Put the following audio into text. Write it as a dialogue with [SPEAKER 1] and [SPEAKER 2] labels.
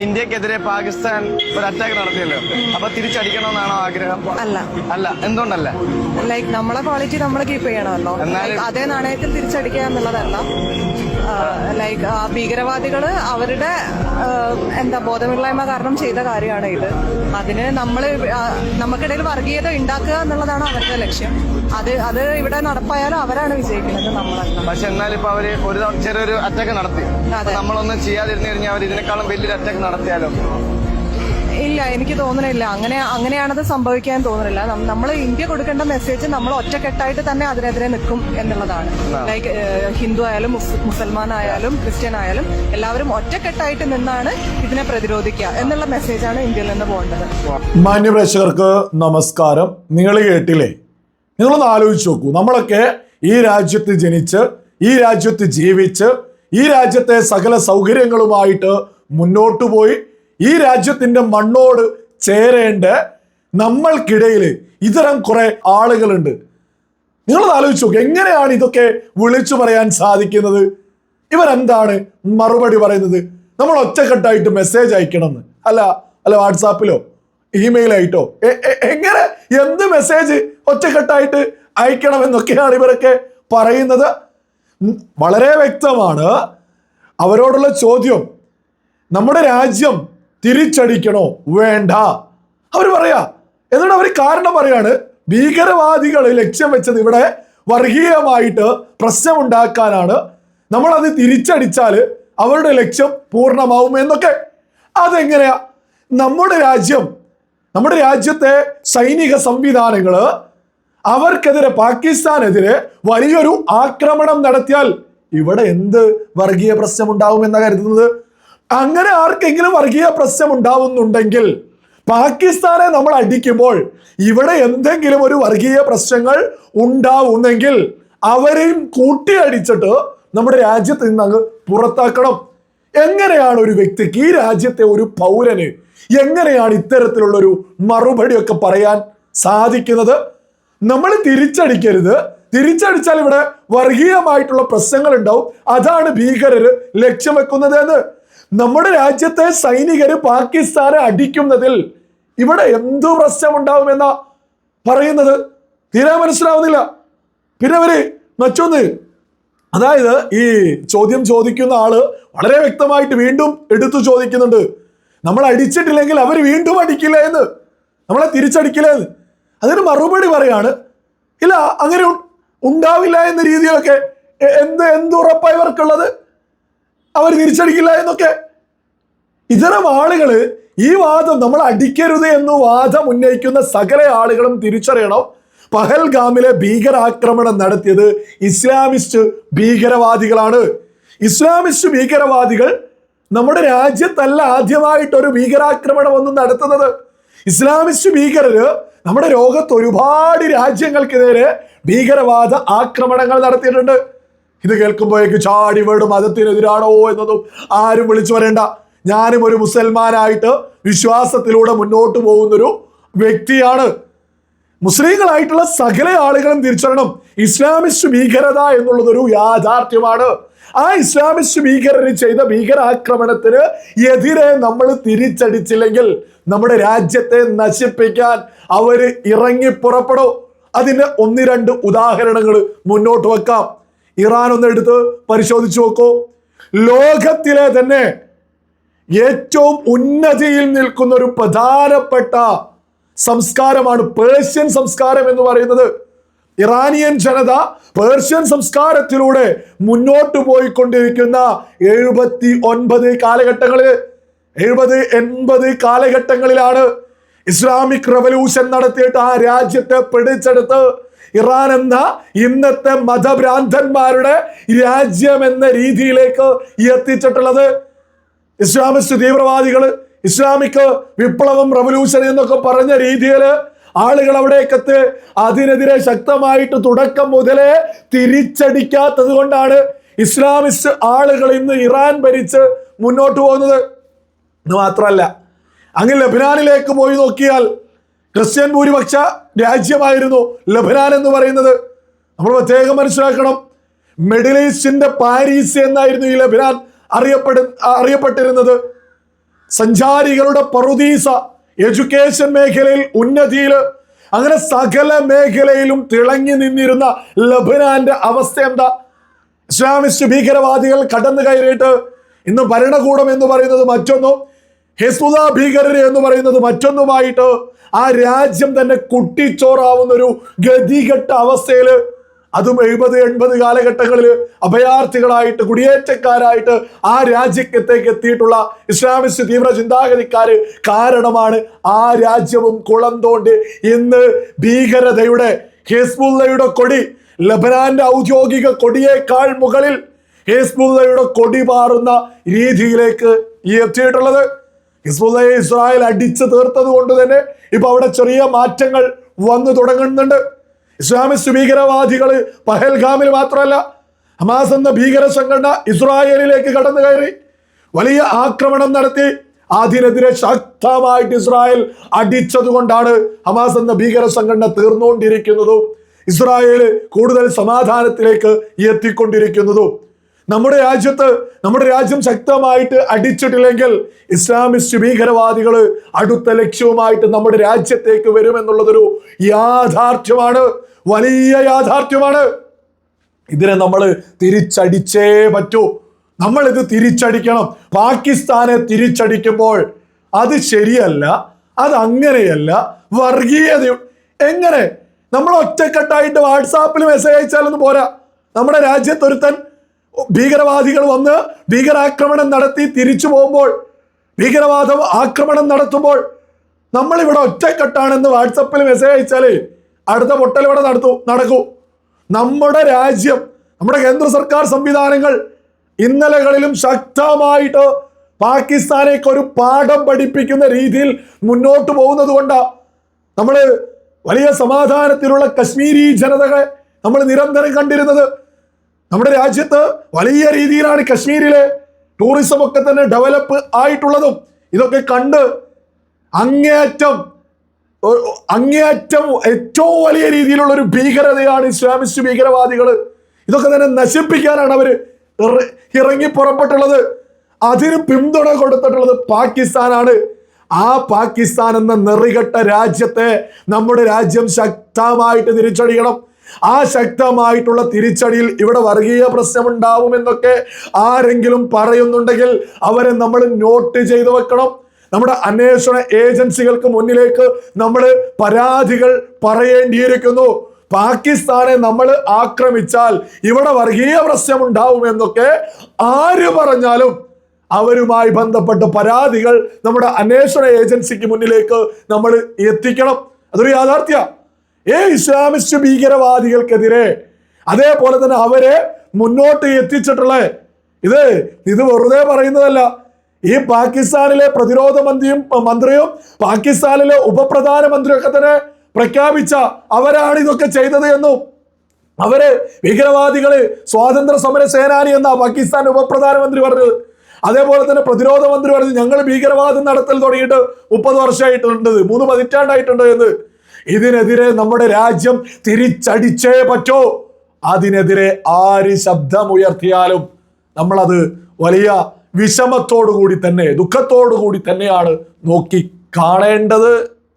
[SPEAKER 1] ഇന്ത്യക്കെതിരെ പാകിസ്ഥാൻ ഒരു അറ്റാക്ക് നടത്തിയല്ലോ. അപ്പൊ തിരിച്ചടിക്കണമെന്നാണോ ആഗ്രഹം?
[SPEAKER 2] അല്ല.
[SPEAKER 1] അല്ല. എന്തുകൊണ്ടല്ല?
[SPEAKER 2] ലൈക്ക് നമ്മളെ ക്വാളിറ്റി നമ്മൾ കീപ്പ് ചെയ്യണമല്ലോ. അതേ നാണയത്തിൽ തിരിച്ചടിക്കുക എന്നുള്ളതല്ല. ലൈക്ക് ഭീകരവാദികൾ അവരുടെ എന്താ ബോധമില്ലായ്മ കാരണം ചെയ്ത കാര്യമാണ് ഇത്. അതിന് നമ്മൾ നമുക്കിടയിൽ വർഗീയത ഉണ്ടാക്കുക എന്നുള്ളതാണ് അവരുടെ ലക്ഷ്യം. അത് അത് ഇവിടെ നടപ്പായാലും അവരാണ് വിജയിക്കുന്നത് നമ്മളല്ല
[SPEAKER 1] പക്ഷെ എന്നാൽ ഇപ്പൊ അവർ ഒരു ചെറിയൊരു അറ്റാക്ക് നടത്തി. നമ്മളൊന്നും ചെയ്യാതിരുന്നു കഴിഞ്ഞാൽ അവർ ഇതിനേക്കാളും വലിയൊരു അറ്റാക്ക് നടത്തിയാലോ?
[SPEAKER 2] ഇല്ല എനിക്ക് തോന്നണില്ല. അങ്ങനെ അങ്ങനെയാണത് സംഭവിക്കാൻ തോന്നുന്നില്ല നമ്മൾ ഇന്ത്യ കൊടുക്കേണ്ട മെസ്സേജ് നമ്മൾ ഒറ്റക്കെട്ടായിട്ട് തന്നെ അതിനെതിരെ നിൽക്കും എന്നുള്ളതാണ്. ലൈക്ക് ഹിന്ദു ആയാലും മുസൽമാൻ ആയാലും ക്രിസ്ത്യൻ ആയാലും എല്ലാവരും ഒറ്റക്കെട്ടായിട്ട് നിന്നാണ് ഇതിനെ പ്രതിരോധിക്കുക എന്നുള്ള മെസ്സേജാണ് ഇന്ത്യയിൽ നിന്ന് പോകേണ്ടത്.
[SPEAKER 3] മാന്യപ്രേക്ഷകർക്ക് നമസ്കാരം. നിങ്ങൾ കേട്ടില്ലേ? നിങ്ങളൊന്ന് ആലോചിച്ച് നോക്കൂ. നമ്മളൊക്കെ ഈ രാജ്യത്ത് ജനിച്ച് ഈ രാജ്യത്ത് ജീവിച്ച് ഈ രാജ്യത്തെ സകല സൗകര്യങ്ങളുമായിട്ട് മുന്നോട്ട് പോയി ഈ രാജ്യത്തിന്റെ മണ്ണോട് ചേരേണ്ട നമ്മൾക്കിടയിൽ ഇത്തരം കുറെ ആളുകളുണ്ട്. നിങ്ങൾ ആലോചിച്ചു എങ്ങനെയാണ് ഇതൊക്കെ വിളിച്ചു പറയാൻ സാധിക്കുന്നത്? ഇവരെന്താണ് മറുപടി പറയുന്നത്? നമ്മൾ ഒറ്റക്കെട്ടായിട്ട് മെസ്സേജ് അയക്കണമെന്ന്. അല്ല അല്ല വാട്സാപ്പിലോ ഇമെയിൽ ആയിട്ടോ? എങ്ങനെ എന്ത് മെസ്സേജ് ഒറ്റക്കെട്ടായിട്ട് അയക്കണമെന്നൊക്കെയാണ് ഇവരൊക്കെ പറയുന്നത്. വളരെ വ്യക്തമാണ് അവരോടുള്ള ചോദ്യം. നമ്മുടെ രാജ്യം തിരിച്ചടിക്കണോ? വേണ്ട. അവർ പറയാ എന്നിട്ട് അവർ കാരണം പറയാണ് ഭീകരവാദികൾ ലക്ഷ്യം വെച്ചത് ഇവിടെ വർഗീയമായിട്ട് പ്രശ്നമുണ്ടാക്കാനാണ്. നമ്മളത് തിരിച്ചടിച്ചാൽ അവരുടെ ലക്ഷ്യം പൂർണമാവും എന്നൊക്കെ. അതെങ്ങനെയാ? നമ്മുടെ രാജ്യം നമ്മുടെ രാജ്യത്തെ സൈനിക സംവിധാനങ്ങൾ അവർക്കെതിരെ പാകിസ്ഥാനെതിരെ വലിയൊരു ആക്രമണം നടത്തിയാൽ ഇവിടെ എന്ത് വർഗീയ പ്രശ്നം ഉണ്ടാവും എന്നാ കരുതുന്നത്? അങ്ങനെ ആർക്കെങ്കിലും വർഗീയ പ്രശ്നം ഉണ്ടാവുന്നുണ്ടെങ്കിൽ പാകിസ്ഥാനെ നമ്മൾ അടിക്കുമ്പോൾ ഇവിടെ എന്തെങ്കിലും ഒരു വർഗീയ പ്രശ്നങ്ങൾ ഉണ്ടാവുന്നെങ്കിൽ അവരെയും കൂട്ടി അടിച്ചിട്ട് നമ്മുടെ രാജ്യത്ത് നിന്ന് അങ്ങ് പുറത്താക്കണം. എങ്ങനെയാണ് ഒരു വ്യക്തിക്ക് ഈ രാജ്യത്തെ ഒരു പൗരന് എങ്ങനെയാണ് ഇത്തരത്തിലുള്ള ഒരു മറുപടിയൊക്കെ പറയാൻ സാധിക്കുന്നത്? നമ്മൾ തിരിച്ചടിക്കരുത്. തിരിച്ചടിച്ചാൽ ഇവിടെ വർഗീയമായിട്ടുള്ള പ്രശ്നങ്ങൾ ഉണ്ടാവും. അതാണ് ഭീകരർ ലക്ഷ്യം വെക്കുന്നത് എന്ന് നമ്മുടെ രാജ്യത്തെ സൈനികർ പാകിസ്ഥാനെ അടിക്കുന്നതിൽ ഇവിടെ എന്തു പ്രശ്നമുണ്ടാവുമെന്ന പറയുന്നത്? തീരെ മനസ്സിലാവുന്നില്ല. പിന്നെ അവർ മറ്റൊന്ന് അതായത് ഈ ചോദ്യം ചോദിക്കുന്ന ആൾ വളരെ വ്യക്തമായിട്ട് വീണ്ടും എടുത്തു ചോദിക്കുന്നുണ്ട്. നമ്മൾ അടിച്ചിട്ടില്ലെങ്കിൽ അവർ വീണ്ടും അടിക്കില്ല എന്ന്. നമ്മളെ തിരിച്ചടിക്കില്ല എന്ന്. അതിന് മറുപടി പറയാണ് ഇല്ല അങ്ങനെ ഉണ്ടാവില്ല എന്ന രീതിയിലൊക്കെ എന്ത് എന്ത് ഇവർക്കുള്ളത്? അവർ തിരിച്ചടിക്കില്ല എന്നൊക്കെ. ഇത്തരം ആളുകൾ ഈ വാദം നമ്മൾ അടിക്കരുത് എന്ന് വാദം ഉന്നയിക്കുന്ന സകല ആളുകളും തിരിച്ചറിയണം? പഹൽഗാമിലെ ഭീകരാക്രമണം നടത്തിയത് ഇസ്ലാമിസ്റ്റ് ഭീകരവാദികളാണ്. ഇസ്ലാമിസ്റ്റ് ഭീകരവാദികൾ നമ്മുടെ രാജ്യത്തല്ല ആദ്യമായിട്ട് ഒരു ഭീകരാക്രമണം ഒന്നും നടത്തുന്നത്. ഇസ്ലാമിസ്റ്റ് ഭീകരര് നമ്മുടെ ലോകത്ത് ഒരുപാട് രാജ്യങ്ങൾക്കെതിരെ ഭീകരവാദ ആക്രമണങ്ങൾ നടത്തിയിട്ടുണ്ട്. ഇത് കേൾക്കുമ്പോഴേക്ക് ചാടി വീട് മതത്തിനെതിരാണോ എന്നതും ആരും വിളിച്ചു വരേണ്ട ഞാനും ഒരു മുസൽമാനായിട്ട് വിശ്വാസത്തിലൂടെ മുന്നോട്ട് പോകുന്നൊരു വ്യക്തിയാണ്. മുസ്ലിങ്ങളായിട്ടുള്ള സകല ആളുകളും തിരിച്ചറിയണം. ഇസ്ലാമിസ്റ്റ് ഭീകരത എന്നുള്ളതൊരു യാഥാർത്ഥ്യമാണ്. ആ ഇസ്ലാമിസ്റ്റ് ഭീകരർ ചെയ്ത ഭീകരാക്രമണത്തിന് എതിരെ നമ്മൾ തിരിച്ചടിച്ചില്ലെങ്കിൽ നമ്മുടെ രാജ്യത്തെ നശിപ്പിക്കാൻ അവർ ഇറങ്ങി പുറപ്പെടും. അതിന് ഒന്ന് രണ്ട് ഉദാഹരണങ്ങൾ മുന്നോട്ട് വെക്കാം. ഇറാൻ ഒന്ന് എടുത്ത് പരിശോധിച്ചു നോക്കൂ. ലോകത്തിലെ തന്നെ ഏറ്റവും ഉന്നതിയിൽ നിൽക്കുന്ന ഒരു പ്രധാനപ്പെട്ട സംസ്കാരമാണ് പേർഷ്യൻ സംസ്കാരം എന്ന് പറയുന്നത്. ഇറാനിയൻ ജനത പേർഷ്യൻ സംസ്കാരത്തിലൂടെ മുന്നോട്ട് പോയിക്കൊണ്ടിരിക്കുന്ന എഴുപത്തി ഒൻപത് കാലഘട്ടങ്ങളിൽ എഴുപത് എൺപത് കാലഘട്ടങ്ങളിലാണ് ഇസ്ലാമിക് റവല്യൂഷൻ നടത്തിയിട്ട് ആ രാജ്യത്തെ പിടിച്ചെടുത്ത് ഇറാൻ എന്ന ഇന്നത്തെ മതഭ്രാന്തന്മാരുടെ രാജ്യം എന്ന രീതിയിലേക്ക് എത്തിച്ചിട്ടുള്ളത്. ഇസ്ലാമിസ്റ്റ് തീവ്രവാദികൾ ഇസ്ലാമിക് വിപ്ലവം റവല്യൂഷൻ എന്നൊക്കെ പറഞ്ഞ രീതിയിൽ ആളുകൾ അവിടേക്കെത്ത്. അതിനെതിരെ ശക്തമായിട്ട് തുടക്കം മുതലേ തിരിച്ചടിക്കാത്തത് കൊണ്ടാണ് ഇസ്ലാമിസ്റ്റ് ആളുകൾ ഇന്ന് ഇറാൻ ഭരിച്ച് മുന്നോട്ട് പോകുന്നത്. ഇത് മാത്രമല്ല അങ്ങ് ലബനാനിലേക്ക് പോയി നോക്കിയാൽ ക്രിസ്ത്യൻ ഭൂരിപക്ഷ രാജ്യമായിരുന്നു ലബനാൻ എന്ന് പറയുന്നത്. നമ്മൾ പ്രത്യേകം മനസ്സിലാക്കണം. മിഡിൽ ഈസ്റ്റിന്റെ പാരീസ് എന്നായിരുന്നു ഈ ലബനാൻ അറിയപ്പെടു അറിയപ്പെട്ടിരുന്നത്. സഞ്ചാരികളുടെ പറുദീസ എഡ്യൂക്കേഷൻ മേഖലയിൽ ഉന്നതിയിൽ അങ്ങനെ സകല മേഖലയിലും തിളങ്ങി നിന്നിരുന്ന ലബനാന്റെ അവസ്ഥ എന്താ? ഇസ്ലാമിസ്റ്റ് ഭീകരവാദികൾ കടന്നു കയറിയിട്ട് ഇന്ന് ഭരണകൂടം എന്ന് പറയുന്നത് മറ്റൊന്നും ഹിസ്ബുദ ഭീകരർ എന്ന് പറയുന്നത് മറ്റൊന്നുമായിട്ട് ആ രാജ്യം തന്നെ കുട്ടിച്ചോറാവുന്ന ഒരു ഗതികെട്ട അവസ്ഥയിൽ അതും എഴുപത് എൺപത് കാലഘട്ടങ്ങളിൽ അഭയാർത്ഥികളായിട്ട് കുടിയേറ്റക്കാരായിട്ട് ആ രാജ്യത്തേക്ക് എത്തിയിട്ടുള്ള ഇസ്ലാമിസ്റ്റ് തീവ്ര ചിന്താഗതിക്കാര് കാരണമാണ് ആ രാജ്യവും കുളം തോണ്ടി ഇന്ന് ഭീകരതയുടെ ഹിസ്ബുള്ളയുടെ കൊടി ലബനാന്റെ ഔദ്യോഗിക കൊടിയേക്കാൾ മുകളിൽ ഹിസ്ബുള്ളയുടെ കൊടി മാറുന്ന രീതിയിലേക്ക് എത്തിയിട്ടുള്ളത്. ഹിസ്ബുള്ളയെ ഇസ്രായേൽ അടിച്ചു തീർത്തത് കൊണ്ട് തന്നെ ഇപ്പൊ അവിടെ ചെറിയ മാറ്റങ്ങൾ വന്നു തുടങ്ങുന്നുണ്ട്. ഇസ്ലാമിസ്റ്റ് ഭീകരവാദികൾ പഹൽഗാമിൽ മാത്രമല്ല ഹമാസ് എന്ന ഭീകര സംഘടന ഇസ്രായേലിലേക്ക് കടന്നു കയറി. വലിയ ആക്രമണം നടത്തി. അതിനെതിരെ ശക്തമായിട്ട് ഇസ്രായേൽ അടിച്ചതുകൊണ്ടാണ് ഹമാസ് എന്ന ഭീകര സംഘടന തീർന്നുകൊണ്ടിരിക്കുന്നതും ഇസ്രായേൽ കൂടുതൽ സമാധാനത്തിലേക്ക് എത്തിക്കൊണ്ടിരിക്കുന്നതും. നമ്മുടെ രാജ്യത്ത് നമ്മുടെ രാജ്യം ശക്തമായിട്ട് അടിച്ചിട്ടില്ലെങ്കിൽ ഇസ്ലാമിസ്റ്റ് ഭീകരവാദികൾ അടുത്ത ലക്ഷ്യവുമായിട്ട് നമ്മുടെ രാജ്യത്തേക്ക് വരുമെന്നുള്ളതൊരു യാഥാർത്ഥ്യമാണ്. വലിയ യാഥാർത്ഥ്യമാണ്. ഇതിനെ നമ്മൾ തിരിച്ചടിച്ചേ പറ്റൂ. നമ്മൾ ഇത് തിരിച്ചടിക്കണം. പാകിസ്ഥാനെ തിരിച്ചടിക്കുമ്പോൾ അത് ശരിയല്ല അത് അങ്ങനെയല്ല വർഗീയത എങ്ങനെ? നമ്മൾ ഒറ്റക്കെട്ടായിട്ട് വാട്സാപ്പിൽ മെസ്സേജ് അയച്ചാലൊന്നും പോരാ. നമ്മുടെ രാജ്യത്തൊരുത്തൻ ഭീകരവാദികൾ വന്ന് ഭീകരാക്രമണം നടത്തി തിരിച്ചു പോകുമ്പോൾ ഭീകരവാദം ആക്രമണം നടത്തുമ്പോൾ നമ്മൾ ഇവിടെ ഒറ്റക്കെട്ടാണെന്ന് വാട്സപ്പിൽ മെസ്സേജ് അയച്ചാൽ അടുത്ത പൊട്ടൽ ഇവിടെ നടത്തു നടക്കൂ. നമ്മുടെ രാജ്യം നമ്മുടെ കേന്ദ്ര സർക്കാർ സംവിധാനങ്ങൾ ഇന്നലകളിലും ശക്തമായിട്ട് പാകിസ്ഥാനേക്ക് ഒരു പാഠം പഠിപ്പിക്കുന്ന രീതിയിൽ മുന്നോട്ട് പോകുന്നത് കൊണ്ടാണ് നമ്മൾ വലിയ സമാധാനത്തിലുള്ള കശ്മീരി ജനതകളെ നമ്മൾ നിരന്തരം കണ്ടിരുന്നത്. നമ്മുടെ രാജ്യത്ത് വലിയ രീതിയിലാണ് കശ്മീരിലെ ടൂറിസം ഒക്കെ തന്നെ ഡെവലപ്പ് ആയിട്ടുള്ളതും. ഇതൊക്കെ കണ്ട് അങ്ങേയറ്റം അങ്ങേയറ്റം ഏറ്റവും വലിയ രീതിയിലുള്ള ഒരു ഭീകരതയാണ് ഇസ്ലാമിസ്റ്റ് ഭീകരവാദികൾ. ഇതൊക്കെ തന്നെ നശിപ്പിക്കാനാണ് അവർ ഇറങ്ങി പുറപ്പെട്ടുള്ളത്. അതിന് പിന്തുണ കൊടുത്തിട്ടുള്ളത് പാകിസ്ഥാനാണ്. ആ പാകിസ്ഥാൻ എന്ന നെറികെട്ട രാജ്യത്തെ നമ്മുടെ രാജ്യം ശക്തമായിട്ട് തിരിച്ചടിക്കണം. ആ ശക്തമായിട്ടുള്ള തിരിച്ചടിയിൽ ഇവിടെ വർഗീയ പ്രശ്നമുണ്ടാവുമെന്നൊക്കെ ആരെങ്കിലും പറയുന്നുണ്ടെങ്കിൽ അവരെ നമ്മൾ നോട്ട് ചെയ്തു വെക്കണം. നമ്മുടെ അന്വേഷണ ഏജൻസികൾക്ക് മുന്നിലേക്ക് നമ്മൾ പരാതികൾ പറയേണ്ടിയിരിക്കുന്നു. പാകിസ്ഥാനെ നമ്മൾ ആക്രമിച്ചാൽ ഇവിടെ വർഗീയ പ്രശ്നമുണ്ടാവുമെന്നൊക്കെ ആര് പറഞ്ഞാലും അവരുമായി ബന്ധപ്പെട്ട പരാതികൾ നമ്മുടെ അന്വേഷണ ഏജൻസിക്ക് മുന്നിലേക്ക് നമ്മൾ എത്തിക്കണം. അതൊരു യാഥാർത്ഥ്യ. ഏ ഇസ്ലാമിസ്റ്റ് ഭീകരവാദികൾക്കെതിരെ. അതേപോലെ തന്നെ അവരെ മുന്നോട്ട് എത്തിച്ചിട്ടുള്ള ഇത് ഇത് വെറുതെ പറയുന്നതല്ല. ഈ പാകിസ്ഥാനിലെ പ്രതിരോധ മന്ത്രിയും മന്ത്രിയും പാകിസ്ഥാനിലെ ഉപപ്രധാനമന്ത്രിയൊക്കെ തന്നെ പ്രഖ്യാപിച്ച അവരാണ് ഇതൊക്കെ ചെയ്തത് എന്നും. അവർ ഭീകരവാദികൾ സ്വാതന്ത്ര്യ സമര സേനാനി എന്നാ പാകിസ്ഥാൻ ഉപപ്രധാനമന്ത്രി പറഞ്ഞത്. അതേപോലെ തന്നെ പ്രതിരോധ മന്ത്രി പറഞ്ഞു ഞങ്ങൾ ഭീകരവാദം നടത്തൽ തുടങ്ങിയിട്ട് മുപ്പത് വർഷമായിട്ടുണ്ട് മൂന്ന് പതിറ്റാണ്ടായിട്ടുണ്ട് എന്ന്. ഇതിനെതിരെ നമ്മുടെ രാജ്യം തിരിച്ചടിച്ചേ പറ്റൂ. അതിനെതിരെ ആര് ശബ്ദമുയർത്തിയാലും നമ്മളത് വലിയ വിഷമത്തോടു കൂടി തന്നെ ദുഃഖത്തോടു കൂടി തന്നെയാണ് നോക്കി കാണേണ്ടത്.